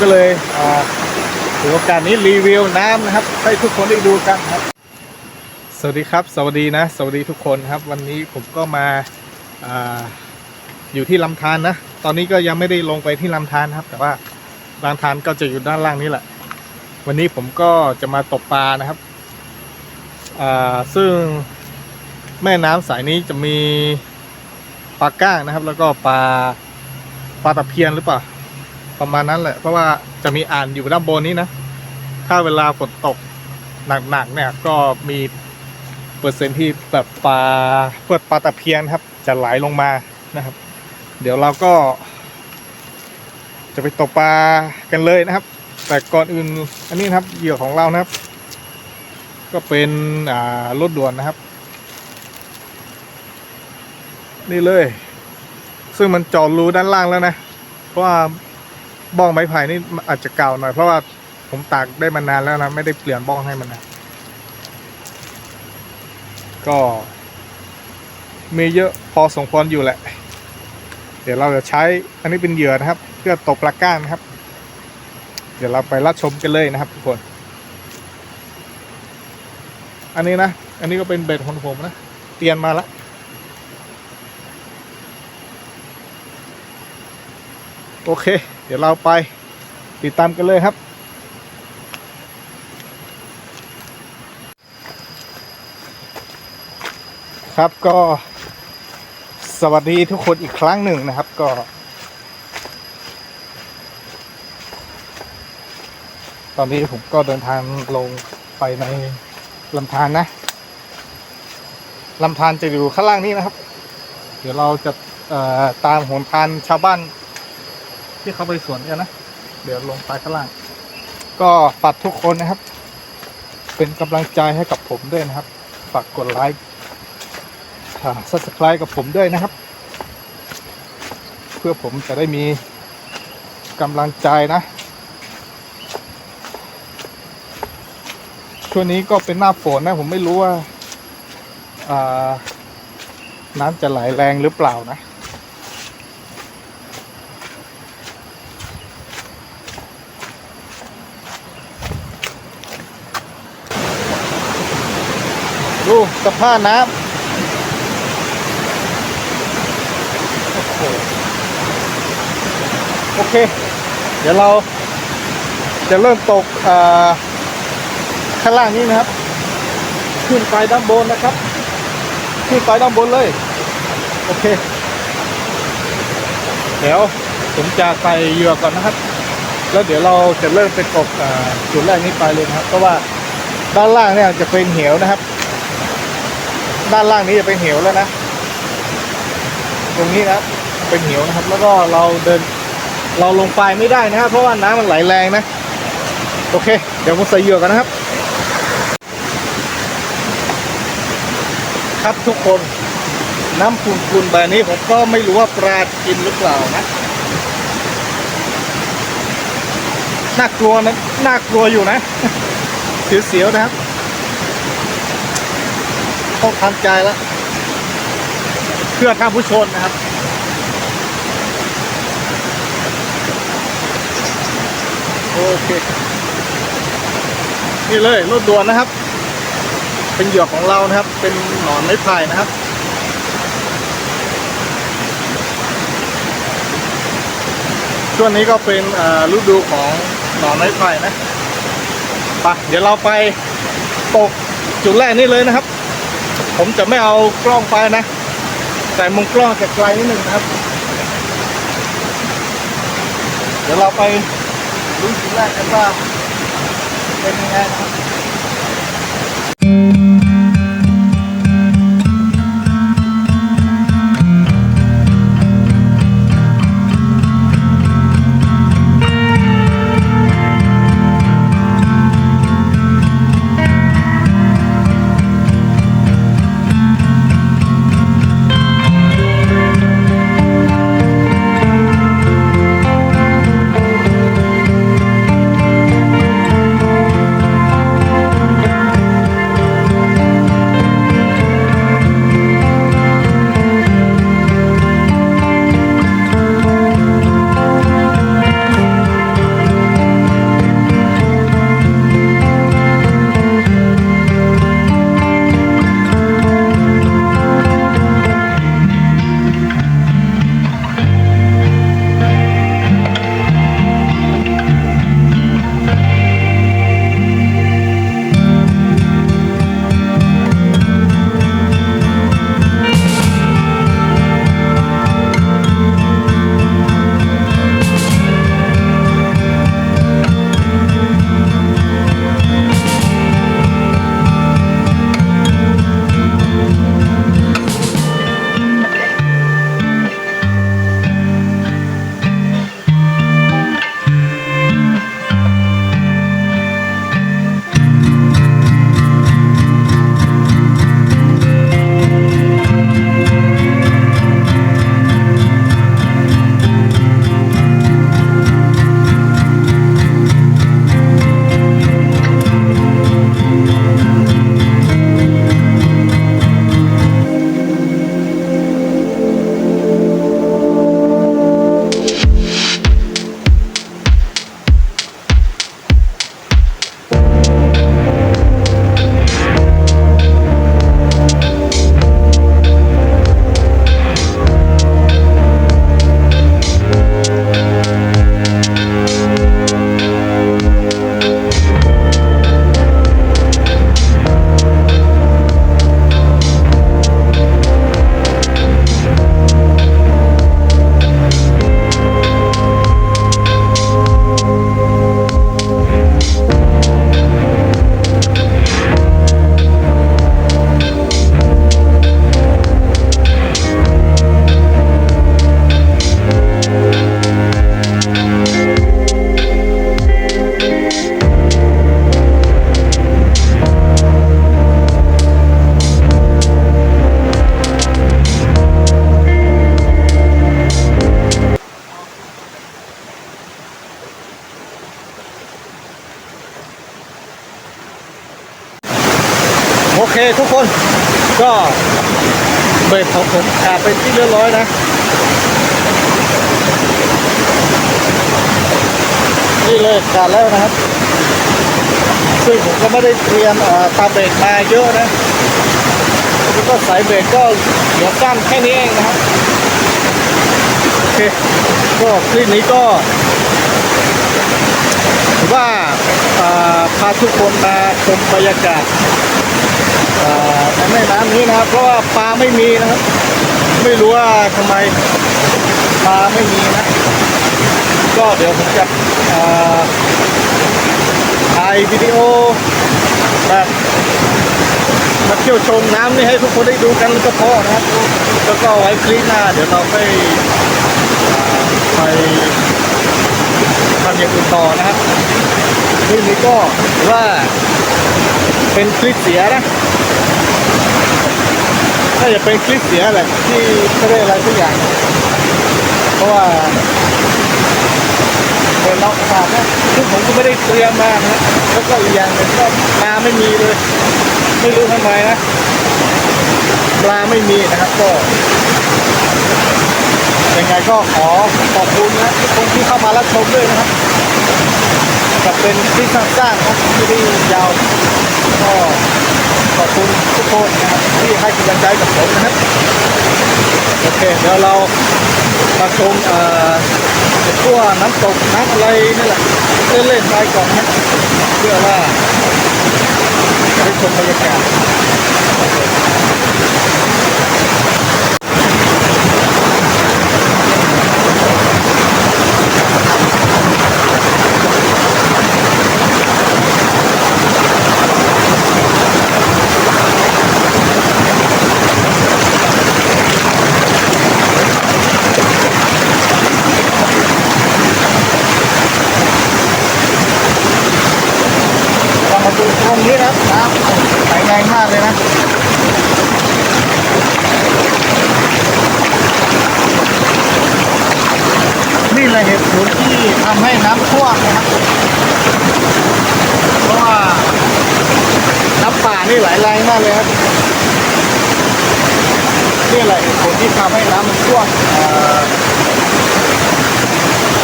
ก็เลยถือโอกาสนี้รีวิวน้ำนะครับ ให้ทุกคนได้ดูกันครับ สวัสดีครับ สวัสดีนะ สวัสดีทุกคนครับ วันนี้ผมก็มาอาอยู่ที่ลำธารนะตอนนี้ก็ยังไม่ได้ลงไปที่ลำธารครับ แต่ว่าลำธารก็จะอยู่ด้านล่างนี้แหละ วันนี้ผมก็จะมาตกปลานะครับซึ่งแม่น้ำสายนี้จะมีปลาก้างนะครับ แล้วก็ปลาปลาตะเพียนหรือเปล่า ประมาณนั้นแหละ เพราะว่าจะมีอ่านอยู่ด้านบนนี้นะ ถ้าเวลาฝนตกหนักๆเนี่ยก็มีเปอร์เซ็นที่แบบปลาเพื่อปลาตะเพียนครับ จะไหลลงมานะครับ เดี๋ยวเราก็ จะไปตกปลากันเลยนะครับ แต่ก่อนอื่นอันนี้นะครับเหยื่อของเรานะครับ ก็เป็นอ่ารถด่วนนะครับ นี่เลย ซึ่งมันจอดรูด้านล่างแล้วนะ เพราะว่า บ้องไม้ไผ่นี่อาจจะเก่าหน่อย เพราะว่าผมตากได้มานานแล้วนะ ไม่ได้เปลี่ยนบ้องให้มันนะก็ มีเยอะพอสมควรอยู่แหละ เดี๋ยวเราจะใช้อันนี้เป็นเหยื่อนะครับ เพื่อตกปลาก้านนะครับ เดี๋ยวเราไปรับชมกันเลยนะครับทุกคน อันนี้นะ อันนี้ก็เป็นเบ็ดของผมนะเตรียมมาละโอเค เดี๋ยวเราไปติดตามกันเลยครับ ครับก็สวัสดีทุกคนอีกครั้งหนึ่งนะครับ ก็ตอนนี้ผมก็เดินทางลงไปในลำธารนะลำธารจะอยู่ข้างล่างนี้นะครับ เดี๋ยวเราจะเอ่อตามหนทางชาวบ้าน ที่เขาไปสวนกันนะ เดี๋ยวลงไปข้างล่าง ก็ฝากทุกคนนะครับ เป็นกำลังใจให้กับผมด้วยนะครับ ฝากกดไลค์ซับสไคร b e กับผมด้วยนะครับ เพื่อผมจะได้มีกำลังใจนะ ช่วงนี้ก็เป็นหน้าฝนนะ ผมไม่รู้ว่าน้ำจะไหลแรงหรือเปล่านะ ดูสภาพน้ำโอเค เดี๋ยวเราจะเริ่มตกอ่าข้างล่างนี้นะครับ ขึ้นไปด้านบนนะครับ ขึ้นไปด้านบนเลย โอเค เดี๋ยวผมจะใส่เหยื่อก่อนนะครับ แล้วเดี๋ยวเราจะเริ่มไปตกอ่าจุดแรกนี้ไปเลยนะครับ เพราะว่าด้านล่างเนี่ยจะเป็นเหวนะครับ ด้านล่างนี้จะเป็นเหวแล้วนะ ตรงนี้นะเป็นเหวนะครับ แล้วก็เราเดิน เราลงไปไม่ได้นะครับเพราะว่าน้ำมันไหลแรงนะ โอเค เดี๋ยวผมใส่เหยื่อกันนะครับ ครับทุกคน น้ำขุ่นๆแบบนี้ผมก็ไม่รู้ว่าปลากินหรือเปล่านะน่ากลัวนะน่ากลัวอยู่นะ เสียวๆนะครับ ต้องทำใจแล้ว เพื่อท่านผู้ชมนะครับ โอเค นี่เลยรถด่วนนะครับ เป็นเหยื่อของเรานะครับ เป็นหนอนไม้ไผ่นะครับช่วงนี้ก็เป็นฤดูของหนอนไม้ไผ่นะไปเดี๋ยวเราไปตกจุดแรกนี่เลยนะครับ ผมจะไม่เอากล้องไปนะ แต่มุมกล้องจะไกลนิดหนึ่งครับ เดี๋ยวเราไปดูจุดแรกกันว่าเป็นยังไงนะครับ นี่เลยขาดแล้วนะครับ ซึ่งผมก็ไม่ได้เตรียมตาเบรกมาเยอะนะแล้วก็สายเบรกก็เหลือกั้นแค่นี้เองนะครับโอเคก็คลิปนี้ก็ถือว่าพาทุกคนมาชมบรรยากาศในแม่น้ำนี้นะครับ เพราะว่าปลาไม่มีนะครับ ไม่รู้ว่าทำไมปลาไม่มีนะ ก็เดี๋ยวผมจะถ่ายวิดีโอแบบมาเที่ยวชมน้ำนี่ให้ทุกคนได้ดูกันก็พอนะครับ แล้วก็ไว้คลิปหน้า เดี๋ยวเราไปไปทำอย่างอื่นต่อนะครับคลิปนี้ก็ว่าเป็นคลิปเสียนะน่าจะเป็นคลิปเสียแหละที่ไม่ได้อะไรสักอย่าง เพราะว่า เปิดล็อกขาดนะซึ่งผมก็ไม่ได้เตรียมมานะแล้วก็อีกอย่างหนึ่งก็ปลาไม่มีเลย ไม่รู้ทำไมนะปลาไม่มีนะครับก็ยังไงก็ขอขอบคุณนะทุกคนที่เข้ามารับชมด้วยนะครับกับเป็นคลิปสั้นๆนะไม่ได้ยาวก็ ขอบคุณทุกคนนะครับที่ให้กำลังใจกับผมนะครับโอเคเดี๋ยวเรามาชมเอ่อทั่วน้ำตกน้ำอะไรนี่แหละเล่นๆไปก่อนนะเพื่อว่าจะได้ชมบรรยากาศเรามาดูตรงนี้นะครับน้ำไหลแรงมากเลยนะนี่แหละเหตุผลที่ทำ ให้น้ำท่วมนะครับเพราะว่าน้ำป่านี่ไหลแรงมากเลยครับนี่แหละผลที่ทำให้น้ำมันท่วมเอ่อ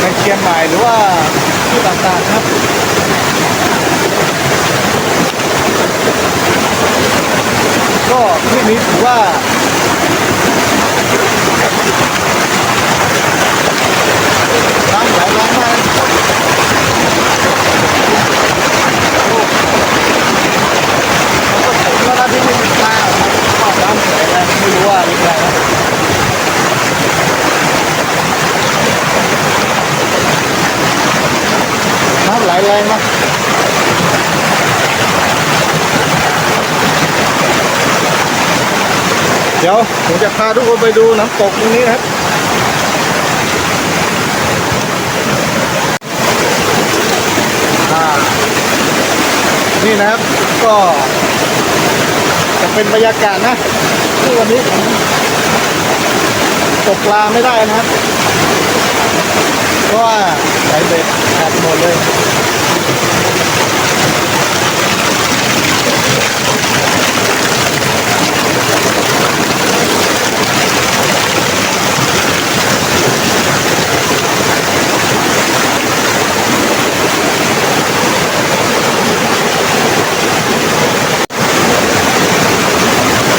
ในเชียงใหม่หรือว่าที่ต่างๆครับก็ที่นี้ถือว่า ไหลแรงมากนะโอ้มันก็ถึงแล้วนะที่ไม่มีปลาก็น้ำไหลแรงไม่รู้ว่ายังไงนะน้ำไหลแรงมากเดี๋ยวผมจะพาทุกคนไปดูน้ำตกตรงนี้นะครับ นะครับ ก็จะเป็นบรรยากาศนะที่วันนี้ผมตกปลาไม่ได้นะครับ เพราะว่าสายเบ็ดขาดหมดเลย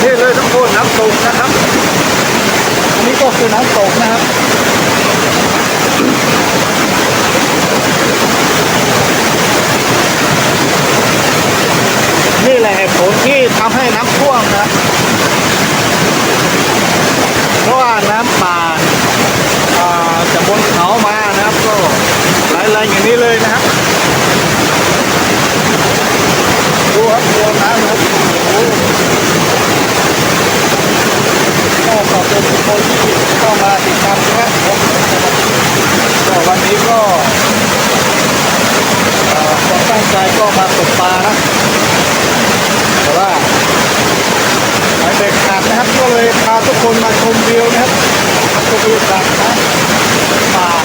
นี่เลยทุกคนน้ำตกนะครับ อันนี้ก็คือน้ำตกนะครับ นี่แหละเหตุผลที่ทำให้น้ำท่วมนะครับ เพราะ ว่าจากบนเขามานะครับ ก็ไหลแรงอย่างนี้เลยนะครับดูครับดูน้ำนะครับโอ้ก็ขอบคุณทุกคนที่เข้ามาติดตามนะครับก็วันนี้ก็ความตั้งใจก็มาตกปลานะแต่ว่าสายเบรกขาดนะครับก็เลยพาทุกคนมาชมวิวนะครับ cái bạn đó và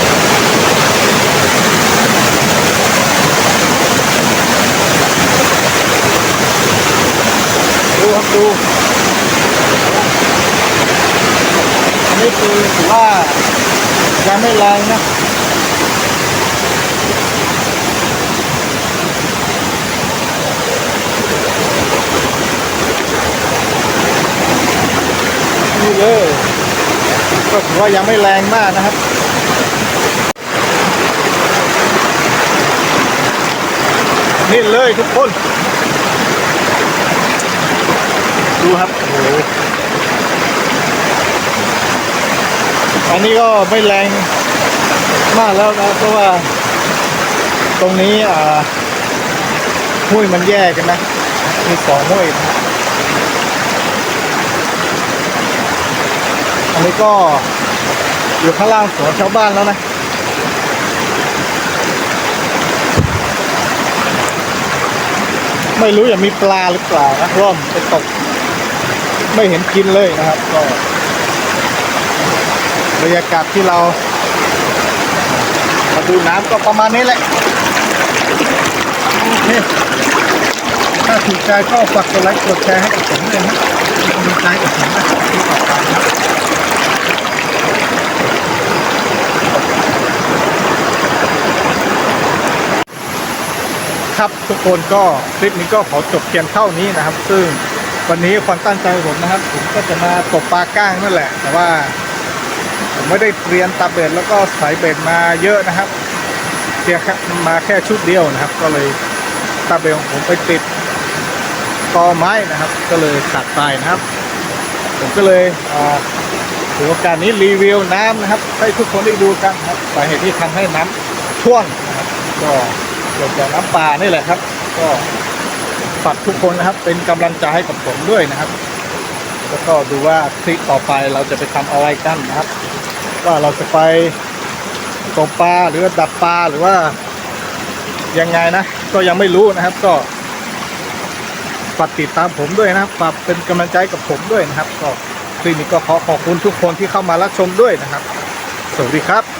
là ra mấy lần nữa Yeah. ก็ถือว่ายังไม่แรงมากนะครับนี่เลยทุกคน ดูครับโอ้อันนี้ก็ไม่แรงมากแล้วนะเพราะว่า ตรงนี้อ่าห้วยมันแยกกันนะมีสองห้วยนะ อันนี้ก็อยู่ข้างล่างสวนชาวบ้านแล้วนะไม่รู้อย่ามีปลาหรือเปล่านะร่มไปตก ไม่เห็นกินเลยนะครับ ก็บรรยากาศที่เรา มาดูน้ำก็ประมาณนี้แหละโอเคถ้าถูกใจก็ฝากกดไลค์กดแชร์ให้กับผมเลยนะเป็นกำลังใจกับผมนะที่ต่อไปนะ ครับ ทุกคนก็คลิปนี้ก็ขอจบเพียงเท่านี้นะครับ ซึ่งวันนี้ความตั้งใจของผมนะครับ ผมก็จะมาตกปลาก้างนั่นแหละ แต่ว่าผมไม่ได้เตรียมตาเบ็ดแล้วก็สายเบ็ดมาเยอะนะครับเพียงมาแค่ชุดเดียวนะครับ ก็เลยตาเบ็ดของผมไปติดตอไม้นะครับ ก็เลยขาดไปนะครับ ผมก็เลยถือโอกาสนี้รีวิวน้ำนะครับ ให้ทุกคนได้ดูกันครับสาเหตุที่ทำให้น้ำท่วมนะครับก็ เกิดจากน้ำป่านี่แหละครับ ก็ฝากทุกคนนะครับเป็นกำลังใจให้กับผมด้วยนะครับ แล้วก็ดูว่าคลิปต่อไปเราจะไปทำอะไรกันนะครับ ว่าเราจะไปตกปลาหรือว่าดับปลาหรือว่ายังไงนะ ก็ยังไม่รู้นะครับก็ฝากติดตามผมด้วยนะครับฝากเป็นกำลังใจกับผมด้วยนะครับ ก็คลิปนี้ก็ขอขอบคุณทุกคนที่เข้ามารับชมด้วยนะครับ สวัสดีครับ